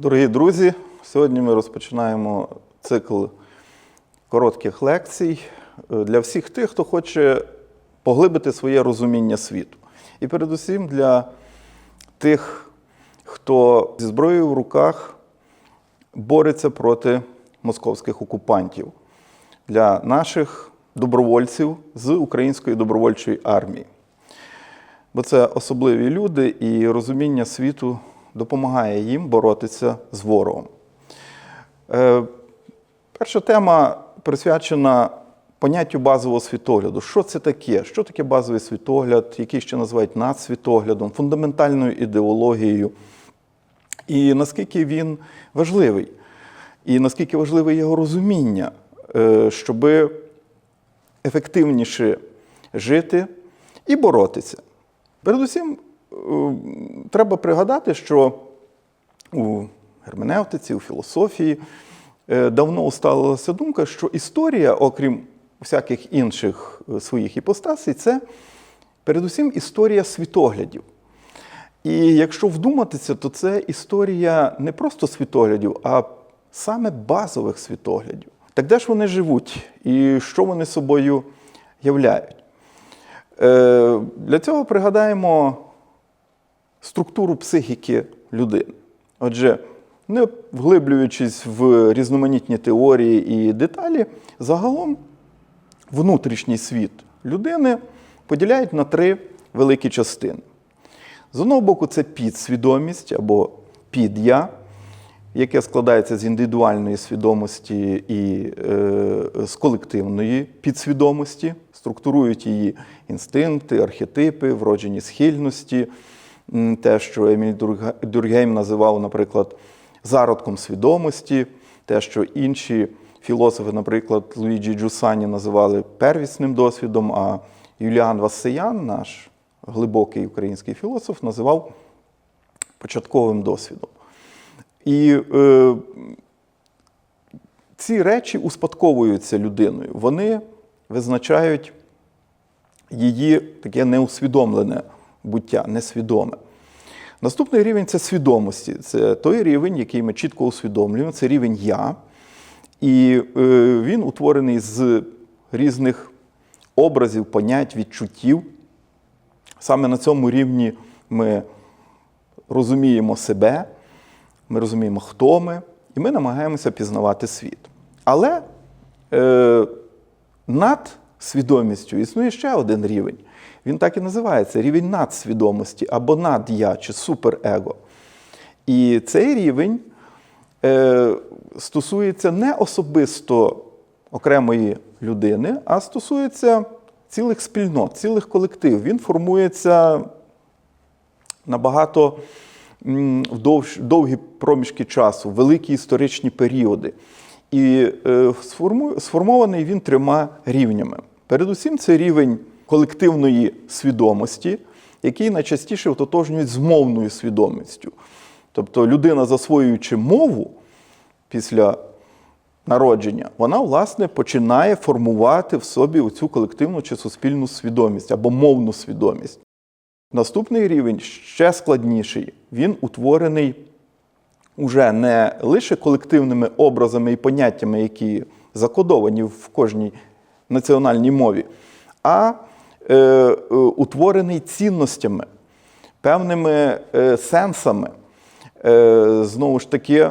Дорогі друзі, сьогодні ми розпочинаємо цикл коротких лекцій е, для всіх тих, хто хоче поглибити своє розуміння світу. І передусім для тих, хто зі зброєю в руках бореться проти московських окупантів, для наших добровольців з Української добровольчої армії. Бо це особливі люди, і розуміння світу допомагає їм боротися з ворогом. Е, перша тема присвячена поняттю базового світогляду. Що це таке? Що таке базовий світогляд, який ще називають надсвітоглядом, фундаментальною ідеологією, і наскільки він важливий, і наскільки важливе його розуміння, е, щоб ефективніше жити і боротися. Передусім, треба пригадати, що у герменевтиці, у філософії е, давно усталилася думка, що історія, окрім всяких інших е, своїх іпостасій, це передусім історія світоглядів. І якщо вдуматися, то це історія не просто світоглядів, а саме базових світоглядів. Так де ж вони живуть і що вони собою являють? Е, Для цього пригадаємо структуру психіки людини. Отже, не вглиблюючись в різноманітні теорії і деталі, загалом внутрішній світ людини поділяють на три великі частини. З одного боку, це підсвідомість або під'я, яке складається з індивідуальної свідомості і е, з колективної підсвідомості, структурують її інстинкти, архетипи, вроджені схильності, те, що Еміль Дюргейм називав, наприклад, зародком свідомості, те, що інші філософи, наприклад, Луїджі Джусані називали первісним досвідом, а Юліан Вассеян, наш глибокий український філософ, називав початковим досвідом. І е, ці речі успадковуються людиною. Вони визначають її таке неусвідомлене буття, несвідоме. Наступний рівень це свідомості. Це той рівень, який ми чітко усвідомлюємо, це рівень я. І е, він утворений з різних образів, понять, відчуттів. Саме на цьому рівні ми розуміємо себе, ми розуміємо, хто ми, і ми намагаємося пізнавати світ. Але е, над свідомістю існує ще один рівень. Він так і називається рівень надсвідомості або над'я чи суперего. І цей рівень е, стосується не особисто окремої людини, а стосується цілих спільнот, цілих колективів. Він формується набагато м, вдовж, довгі проміжки часу, великі історичні періоди. І е, сформований він трьома рівнями. Передусім, це рівень колективної свідомості, який найчастіше ототожнюють з мовною свідомістю. Тобто людина, засвоюючи мову після народження, вона, власне, починає формувати в собі цю колективну чи суспільну свідомість або мовну свідомість. Наступний рівень ще складніший. Він утворений уже не лише колективними образами і поняттями, які закодовані в кожній національній мові, а е, е, утворений цінностями, певними е, сенсами, знову ж таки,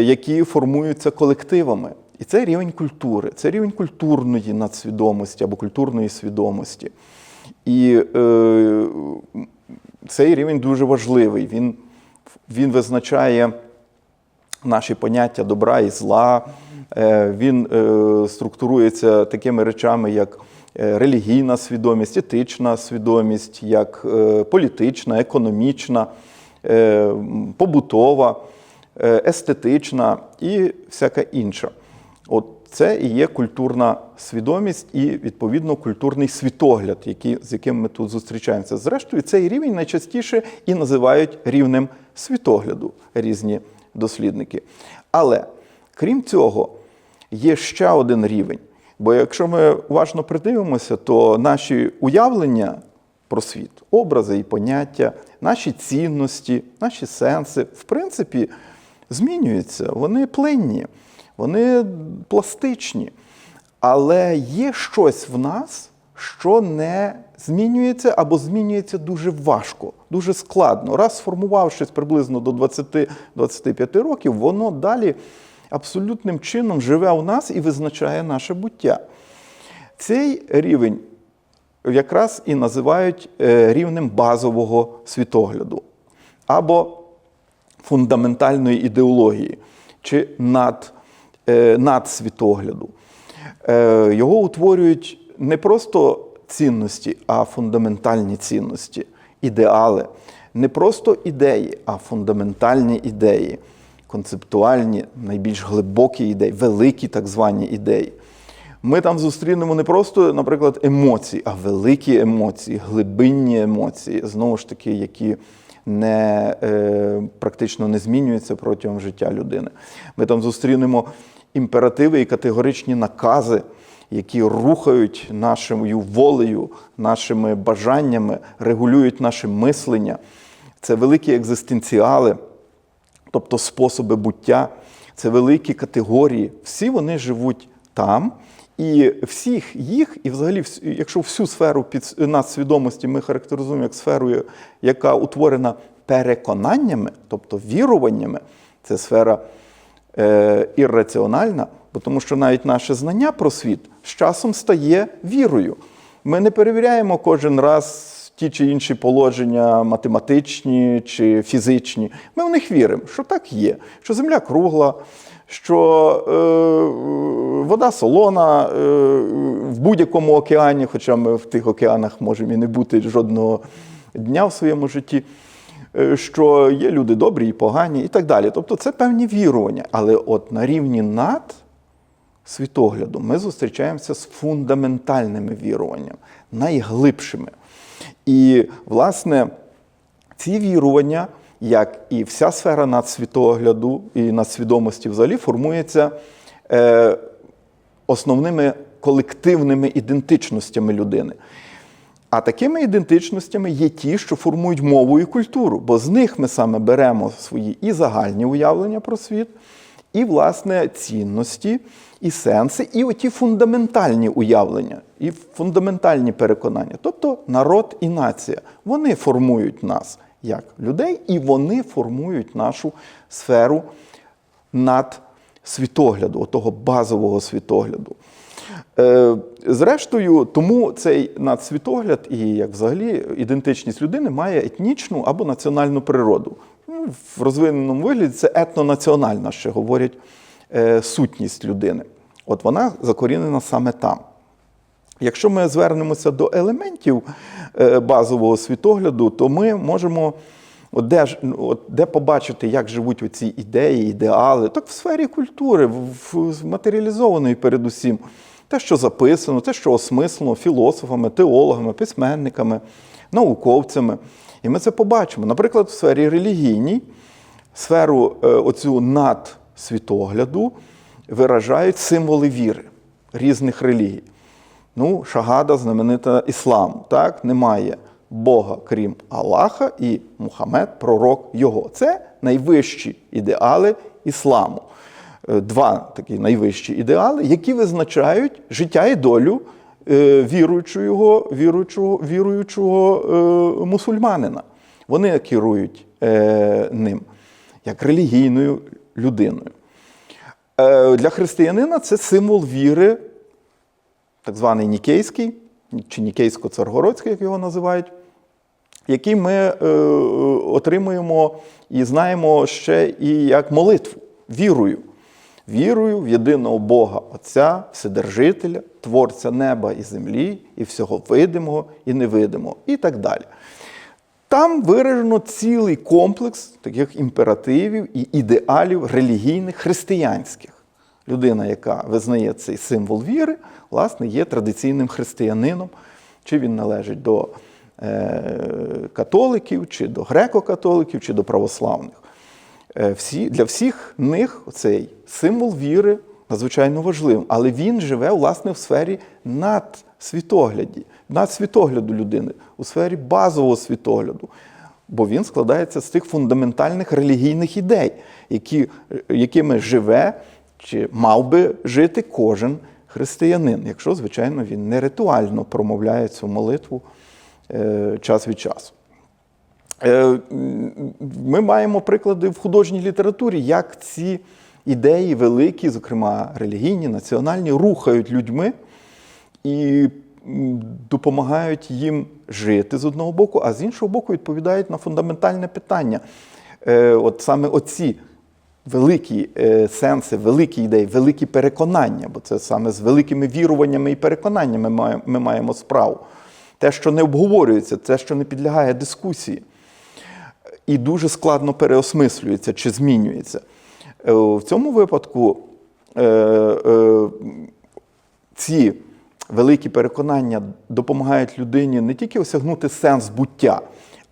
які формуються колективами. І це рівень культури, це рівень культурної надсвідомості або культурної свідомості. І е, цей рівень дуже важливий. Він, він визначає наші поняття добра і зла. Е, Він е, структурується такими речами, як е, релігійна свідомість, етична свідомість, як політична, економічна, побутова, естетична і всяка інша. От це і є культурна свідомість і, відповідно, культурний світогляд, який, з яким ми тут зустрічаємося. Зрештою, цей рівень найчастіше і називають рівнем світогляду різні дослідники. Але крім цього, є ще один рівень. Бо якщо ми уважно придивимося, то наші уявлення про світ, образи і поняття, наші цінності, наші сенси, в принципі, змінюються, вони плинні, вони пластичні. Але є щось в нас, що не змінюється або змінюється дуже важко, дуже складно. Раз сформувавшись приблизно до 20-25 років, воно далі абсолютним чином живе у нас і визначає наше буття. Цей рівень якраз і називають е, рівнем базового світогляду або фундаментальної ідеології чи над, е, надсвітогляду. Е, Його утворюють не просто цінності, а фундаментальні цінності, ідеали. Не просто ідеї, а фундаментальні ідеї, концептуальні, найбільш глибокі ідеї, великі так звані ідеї. Ми там зустрінемо не просто, наприклад, емоції, а великі емоції, глибинні емоції, знову ж таки, які не, е, практично не змінюються протягом життя людини. Ми там зустрінемо імперативи і категоричні накази, які рухають нашою волею, нашими бажаннями, регулюють наше мислення. Це великі екзистенціали, тобто способи буття, це великі категорії. Всі вони живуть там. І всіх їх, і взагалі, якщо всю сферу під надсвідомості ми характеризуємо як сферу, яка утворена переконаннями, тобто віруваннями, це сфера е, ірраціональна, бо тому що навіть наше знання про світ з часом стає вірою. Ми не перевіряємо кожен раз ті чи інші положення математичні чи фізичні. Ми в них віримо, що так є, що земля кругла, що е, вода солона е, в будь-якому океані, хоча ми в тих океанах можемо і не бути жодного дня в своєму житті. е, Що є люди добрі і погані, і так далі. Тобто це певні вірування. Але от на рівні над світогляду ми зустрічаємося з фундаментальними віруваннями, найглибшими. І, власне, ці вірування, як і вся сфера надсвітогляду і надсвідомості взагалі, формується е, основними колективними ідентичностями людини. А такими ідентичностями є ті, що формують мову і культуру, бо з них ми саме беремо свої і загальні уявлення про світ, і, власне, цінності, і сенси, і оті фундаментальні уявлення, і фундаментальні переконання. Тобто народ і нація. Вони формують нас як людей, і вони формують нашу сферу над світогляду, отого базового світогляду. Е, Зрештою, тому цей надсвітогляд і як взагалі ідентичність людини має етнічну або національну природу. В розвиненому вигляді це етнонаціональна, ще говорять, е, сутність людини. От вона закорінена саме там. Якщо ми звернемося до елементів е, базового світогляду, то ми можемо от де, ну, от де побачити, як живуть оці ідеї, ідеали, так в сфері культури, в матеріалізованої передусім. Те, що записано, те, що осмислено філософами, теологами, письменниками, науковцями. І ми це побачимо. Наприклад, в сфері релігійній сферу е, оцю надсвітогляду виражають символи віри різних релігій. Ну, шагада знаменита ісламу. Так? Немає Бога, крім Аллаха, і Мухаммед, пророк його. Це найвищі ідеали ісламу. Е, Два такі найвищі ідеали, які визначають життя і долю е, віруючого, віруючого, віруючого е, мусульманина. Вони керують ним як релігійною людиною. Для християнина це символ віри, так званий Нікейський, чи Нікейсько-Царгородський, як його називають, який ми отримуємо і знаємо ще і як молитву, вірою. Вірою в єдиного Бога Отця, Вседержителя, Творця неба і землі, і всього видимого і невидимого, і так далі. Там виражено цілий комплекс таких імперативів і ідеалів релігійних християнських. Людина, яка визнає цей символ віри, власне, є традиційним християнином, чи він належить до е, католиків, чи до греко-католиків, чи до православних. Е, всі, для всіх них цей символ віри надзвичайно важливим, але він живе власне в сфері надсвітогляді, надсвітогляду людини, у сфері базового світогляду. бо він складається з тих фундаментальних релігійних ідей, які, якими живе чи мав би жити кожен християнин, якщо, звичайно, він не ритуально промовляє цю молитву е, час від часу. Е, Ми маємо приклади в художній літературі, як ці ідеї великі, зокрема релігійні, національні, рухають людьми і допомагають їм жити з одного боку, а з іншого боку, відповідають на фундаментальне питання. Е, От саме оці великі е, сенси, великі ідеї, великі переконання, бо це саме з великими віруваннями і переконаннями ми маємо справу. Те, що не обговорюється, те, що не підлягає дискусії і дуже складно переосмислюється чи змінюється. Е, В цьому випадку е, е, ці великі переконання допомагають людині не тільки осягнути сенс буття,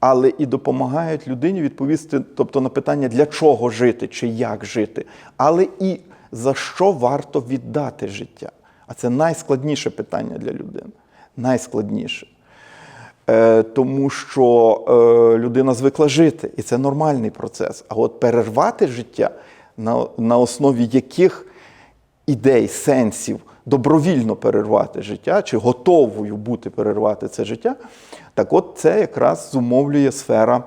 але і допомагають людині відповісти, тобто на питання, для чого жити чи як жити, але і за що варто віддати життя. А це найскладніше питання для людини. Найскладніше. Е, тому що е, людина звикла жити, і це нормальний процес. А от перервати життя, на, на основі яких ідей, сенсів добровільно перервати життя, чи готовою бути перервати це життя, так от це якраз зумовлює сфера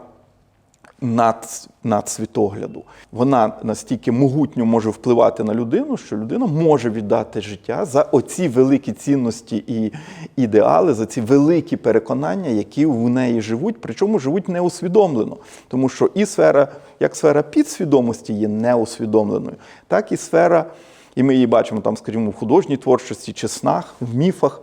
над, надсвітогляду. Вона настільки могутньо може впливати на людину, що людина може віддати життя за оці великі цінності і ідеали, за ці великі переконання, які в неї живуть, причому живуть неусвідомлено. Тому що і сфера, як сфера підсвідомості є неусвідомленою, так і сфера, і ми її бачимо там, скажімо, в художній творчості чи снах, в міфах,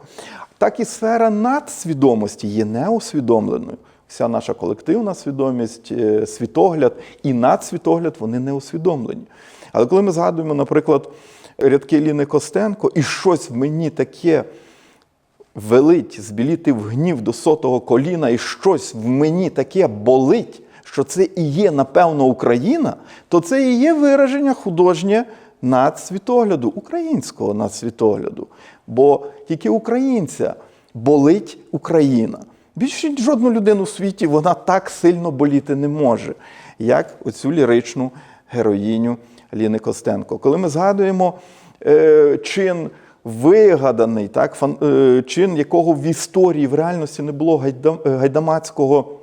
так і сфера надсвідомості є неусвідомленою вся наша колективна свідомість, е, світогляд і надсвітогляд вони не усвідомлені. Але коли ми згадуємо, наприклад, рядки Ліни Костенко, і щось в мені таке велить, збіліти в гнів до сотого коліна, і щось в мені таке болить, що це і є, напевно, Україна, то це і є вираження художнє надсвітогляду, українського надсвітогляду. Бо тільки українця болить Україна. Більше жодну людину у світі вона так сильно боліти не може, як оцю ліричну героїню Ліни Костенко. Коли ми згадуємо е, чин вигаданий, так, фан, е, чин, якого в історії в реальності не було гайда, гайдамацького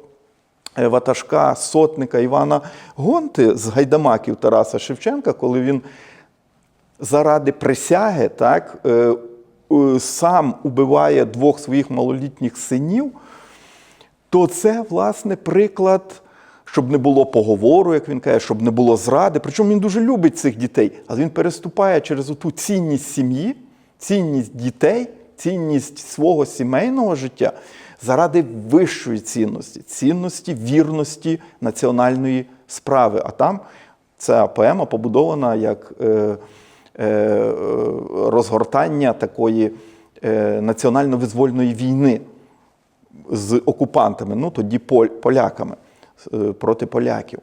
е, ватажка, сотника Івана Гонти з гайдамаків Тараса Шевченка, коли він заради присяги так, е, сам убиває двох своїх малолітніх синів то це, власне, приклад, щоб не було поговору, як він каже, щоб не було зради. Причому він дуже любить цих дітей, але він переступає через ту цінність сім'ї, цінність дітей, цінність свого сімейного життя заради вищої цінності, цінності вірності національної справи. А там ця поема побудована як е, е, розгортання такої е, національно-визвольної війни з окупантами, ну тоді поляками е, проти поляків,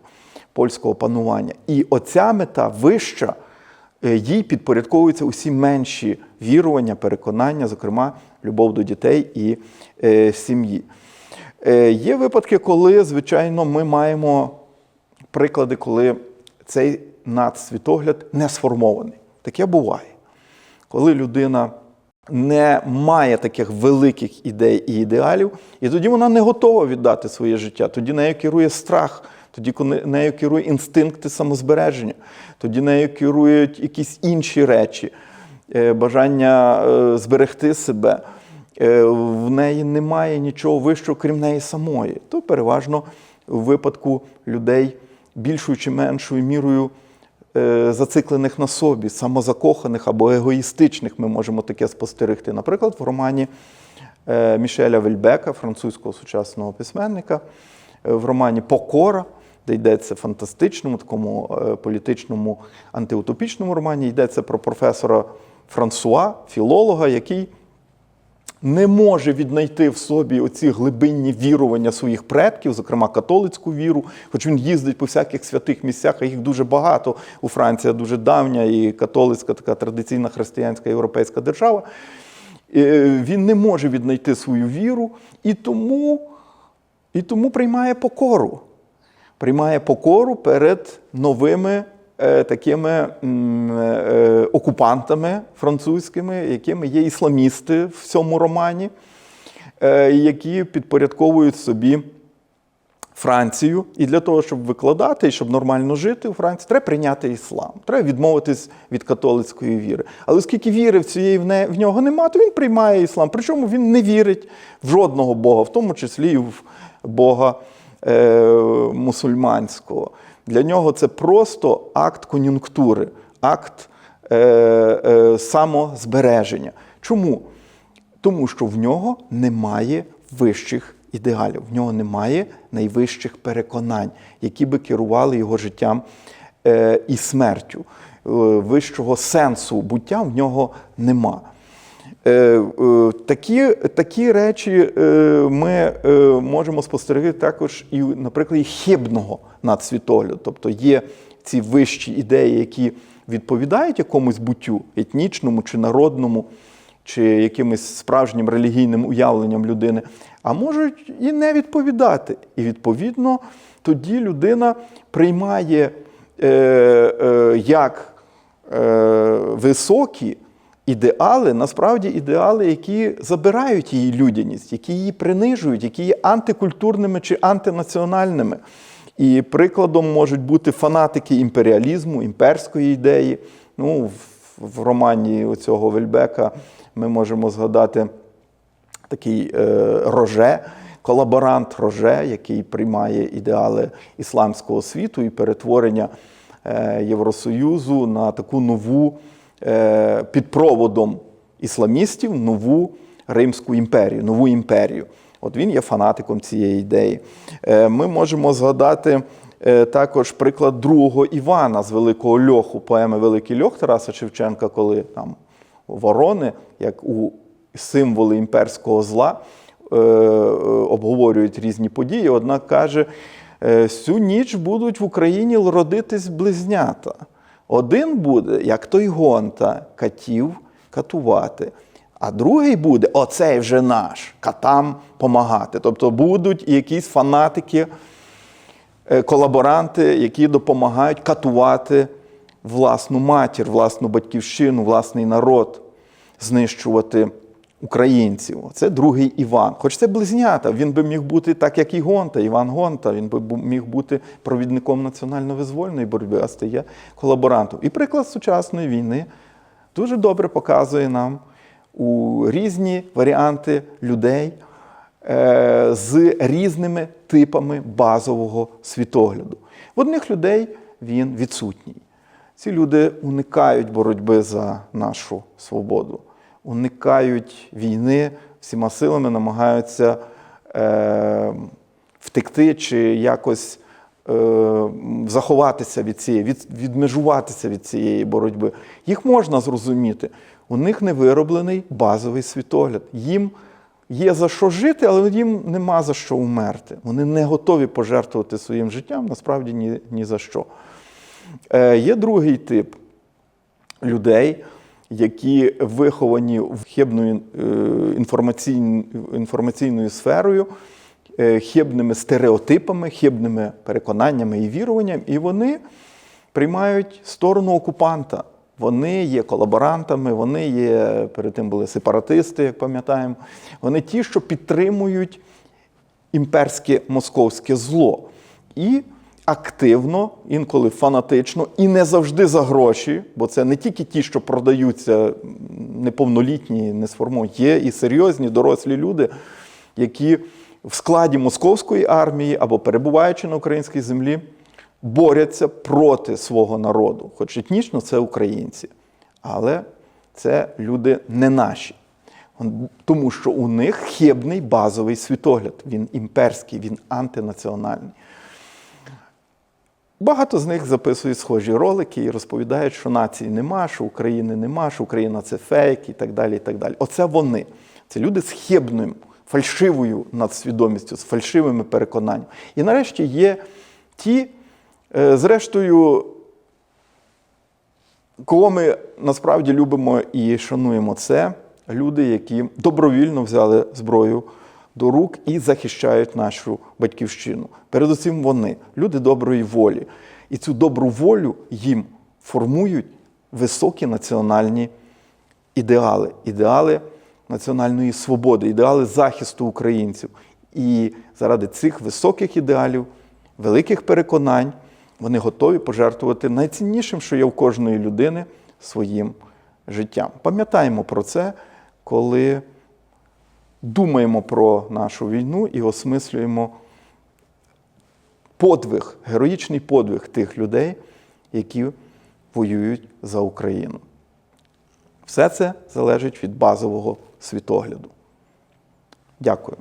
польського панування. І оця мета вища, е, їй підпорядковуються усі менші вірування, переконання, зокрема, любов до дітей і е, сім'ї. Е, Є випадки, коли, звичайно, ми маємо приклади, коли цей надсвітогляд не сформований. Таке буває. Коли людина не має таких великих ідей і ідеалів, і тоді вона не готова віддати своє життя. Тоді нею керує страх, тоді нею керує інстинкти самозбереження, тоді нею керують якісь інші речі, е, бажання е, зберегти себе. Е, в неї немає нічого вищого, крім неї самої. То переважно в випадку людей більшою чи меншою мірою. Зациклених на собі, самозакоханих або егоїстичних, ми можемо таке спостерегти. Наприклад, в романі Мішеля Вельбека, французького сучасного письменника, в романі Покора, де йдеться в фантастичному, такому політичному антиутопічному романі, йдеться про професора Франсуа, філолога, який не може віднайти в собі оці глибинні вірування своїх предків, зокрема католицьку віру, хоч він їздить по всяких святих місцях, а їх дуже багато. У Франції дуже давня і католицька, така традиційна християнська європейська держава. Він не може віднайти свою віру, і тому І тому приймає покору. Приймає покору перед новими е, такими е, окупантами французькими, якими є ісламісти в цьому романі, е, які підпорядковують собі Францію. І для того, щоб викладати і щоб нормально жити у Франції, треба прийняти іслам. Треба відмовитись від католицької віри. Але оскільки віри в цієї в, нього нема, то він приймає іслам. Причому він не вірить в жодного Бога, в тому числі і в Бога е, мусульманського. Для нього це просто акт кон'юнктури, акт е, е, самозбереження. Чому? Тому що в нього немає вищих ідеалів, в нього немає найвищих переконань, які би керували його життям е, і смертю. Е, Вищого сенсу буття в нього нема. Е, е, Такі, такі речі е, ми можемо спостерігати також і, наприклад, хибного надсвітогляду. Тобто є ці вищі ідеї, які відповідають якомусь буттю етнічному чи народному, чи якимось справжнім релігійним уявленням людини, а можуть і не відповідати. І відповідно тоді людина приймає е, е, як е, високі ідеали, насправді ідеали, які забирають її людяність, які її принижують, які є антикультурними чи антинаціональними. І прикладом можуть бути фанатики імперіалізму, імперської ідеї. Ну, в, романі цього Вельбека ми можемо згадати такий е, роже, колаборант Роже, який приймає ідеали ісламського світу і перетворення е, Євросоюзу на таку нову під проводом ісламістів нову Римську імперію, нову імперію. От він є фанатиком цієї ідеї. Е, Ми можемо згадати е, також приклад другого Івана з Великого Льоху, поеми Великий Льох Тараса Шевченка, коли там ворони, як у символи імперського зла, е, е, обговорюють різні події. Однак каже, е, всю ніч будуть в Україні родитись близнята. Один буде, як той гонта, катів катувати. А другий буде, оцей вже наш, катам помагати. Тобто будуть якісь фанатики, е, колаборанти, які допомагають катувати власну матір, власну батьківщину, власний народ, знищувати українців. Це другий Іван. Хоч це близнята, він би міг бути так, як і Гонта, Іван Гонта, він би міг бути провідником національно-визвольної боротьби, а стає колаборантом. І приклад сучасної війни дуже добре показує нам у різні варіанти людей е, з різними типами базового світогляду. В одних людей він відсутній. Ці люди уникають боротьби за нашу свободу, уникають війни, всіма силами намагаються е, втекти чи якось е, заховатися від цієї, від, відмежуватися від цієї боротьби. Їх можна зрозуміти. У них не вироблений базовий світогляд. Їм є за що жити, але їм нема за що умерти. Вони не готові пожертвувати своїм життям, насправді ні, ні за що. Е, є другий тип людей, які виховані хибною е, інформаційною сферою, е, хибними стереотипами, хибними переконаннями і віруванням, і вони приймають сторону окупанта. Вони є колаборантами, вони є, перед тим були сепаратисти, як пам'ятаємо. Вони ті, що підтримують імперське московське зло. І активно, інколи фанатично, і не завжди за гроші, бо це не тільки ті, що продаються неповнолітні, не сформовані, є і серйозні дорослі люди, які в складі московської армії або перебуваючи на українській землі, борються проти свого народу. Хоч етнічно це українці, але це люди не наші. Тому що у них хибний базовий світогляд. Він імперський, він антинаціональний. Багато з них записують схожі ролики і розповідають, що нації нема, що України нема, що Україна це фейк і так далі. і так далі. Оце вони. Це люди з хибним, фальшивою надсвідомістю, з фальшивими переконаннями. І нарешті є ті, е, зрештою, кого ми насправді любимо і шануємо, це люди, які добровільно взяли зброю до рук і захищають нашу батьківщину. Передусім вони, люди доброї волі. І цю добру волю їм формують високі національні ідеали, ідеали національної свободи, ідеали захисту українців. І заради цих високих ідеалів, великих переконань, вони готові пожертвувати найціннішим, що є в кожної людини, своїм життям. Пам'ятаємо про це, коли думаємо про нашу війну і осмислюємо подвиг, героїчний подвиг тих людей, які воюють за Україну. Все це залежить від базового світогляду. Дякую.